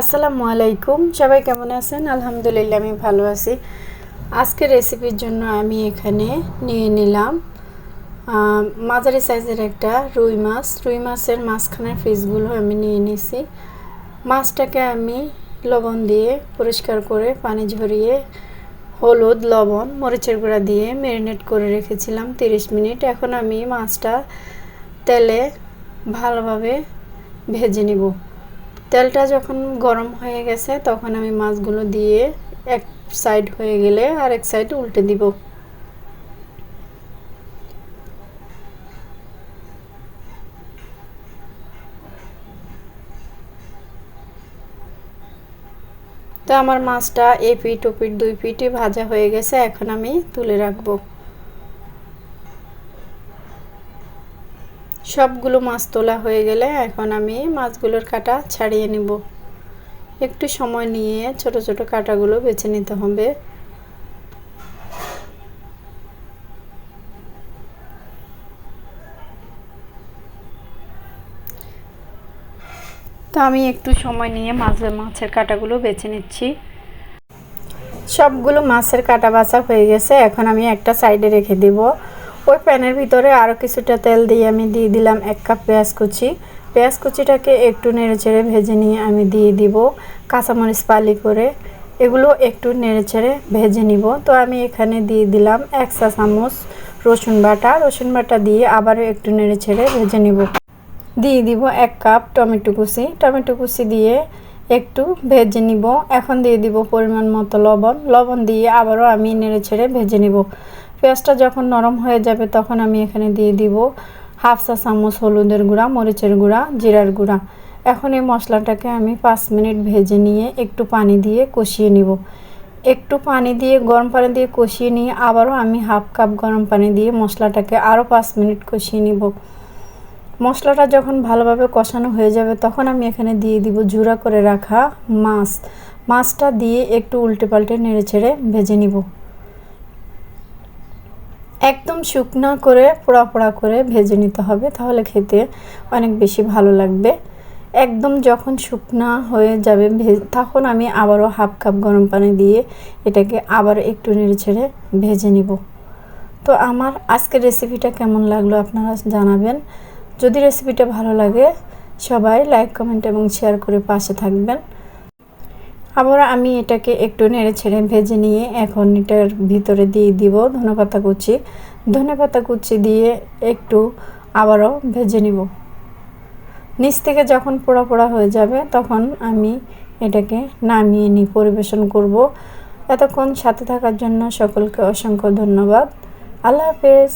আসসালামু আলাইকুম। সবাই কেমন আছেন? আলহামদুলিল্লাহ, আমি ভালো আছি। আজকের রেসিপির জন্য আমি এখানে নিয়ে নিলাম মাঝারি সাইজের একটা রুই মাছ। রুই মাছের মাঝখানের ফিসগুলো আমি নিয়ে নিছি। মাছটাকে আমি লবণ দিয়ে পরিষ্কার করে পানি ঝরিয়ে হলুদ, লবণ, মরিচের গুঁড়া দিয়ে ম্যারিনেট করে রেখেছিলাম তিরিশ মিনিট। এখন আমি মাছটা তেলে ভালোভাবে ভেজে নিব। তেলটা যখন গরম হয়ে গেছে, তখন আমি মাছগুলো দিয়ে এক সাইড হয়ে গেলে আর এক সাইড উল্টে দিব। তো আমার মাছটা এ পিঠ ও পিঠ দুই পিঠই ভাজা হয়ে গেছে, এখন আমি তুলে রাখব। সবগুলো মাছ তোলা হয়ে গেলে এখন আমি মাছগুলোর কাটা ছাড়িয়ে নিব। একটু সময় নিয়ে ছোট ছোট কাটাগুলো বেছে নিতে হবে। তো আমি একটু সময় নিয়ে মাছের মাছের কাটাগুলো বেছে নিচ্ছি। সবগুলো মাছের কাটা বাছা হয়ে গেছে, এখন আমি একটা সাইডে রেখে দিব। ওই প্যানের ভিতরে আরও কিছুটা তেল দিয়ে আমি দিয়ে দিলাম এক কাপ পেঁয়াজ কুচি। পেঁয়াজ কুচিটাকে একটু নেড়ে চেড়ে ভেজে নিয়ে আমি দিয়ে দিব কাঁচামরিচ পালি করে। এগুলো একটু নেড়ে চেড়ে ভেজে নিব। তো আমি এখানে দিয়ে দিলাম এক চা চামচ রসুন বাটা। রসুন বাটা দিয়ে আবারও একটু নেড়ে ছেড়ে ভেজে নিব। দিয়ে দিব এক কাপ টমেটো কুচি। টমেটো কুচি দিয়ে একটু ভেজে নিব। এখন দিয়ে দিব পরিমাণ মতো লবণ। লবণ দিয়ে আবারও আমি নেড়ে ছেড়ে ভেজে নিব। পেঁয়াজটা যখন নরম হয়ে যাবে তখন আমি এখানে দিয়ে দিব হাফ চা চামচ হলুদের গুঁড়া, মরিচের গুঁড়া, জিরার গুঁড়া। এখন এই মশলাটাকে আমি পাঁচ মিনিট ভেজে নিয়ে একটু পানি দিয়ে কষিয়ে নিব। একটু পানি দিয়ে, গরম পানি দিয়ে কষিয়ে নিয়ে আবারও আমি হাফ কাপ গরম পানি দিয়ে মশলাটাকে আরও পাঁচ মিনিট কষিয়ে নিব। মশলাটা যখন ভালোভাবে কষানো হয়ে যাবে তখন আমি এখানে দিয়ে দিব জুড়া করে রাখা মাছ। মাছটা দিয়ে একটু উল্টে পাল্টে নেড়ে ছেড়ে ভেজে নিব। একদম শুকনা করে, পোড়া পোড়া করে ভেজে নিতে হবে। তাহলে খেতে অনেক বেশি ভালো লাগবে। একদম যখন শুকনা হয়ে যাবে তখন আমি আবারও হাফ কাপ গরম পানি দিয়ে এটাকে আবার একটু নেড়ে ছেড়ে ভেজে নিব। তো আমার আজকের রেসিপিটা কেমন লাগল আপনারা জানাবেন। যদি রেসিপিটা ভালো লাগে, সবাই লাইক কমেন্ট এবং শেয়ার করে পাশে থাকবেন। আবার আমি এটাকে একটু নেড়ে ছেড়ে ভেজে নিয়ে এখন এটার ভিতরে দিয়ে দিব ধনেপাতা কুচি। ধনেপাতা কুচি দিয়ে একটু আবারও ভেজে নিব। নিচ থেকে যখন পোড়া পোড়া হয়ে যাবে তখন আমি এটাকে নামিয়ে নিই পরিবেশন করব। এতক্ষণ সাথে থাকার জন্য সকলকে অসংখ্য ধন্যবাদ। আল্লাহ হাফেজ।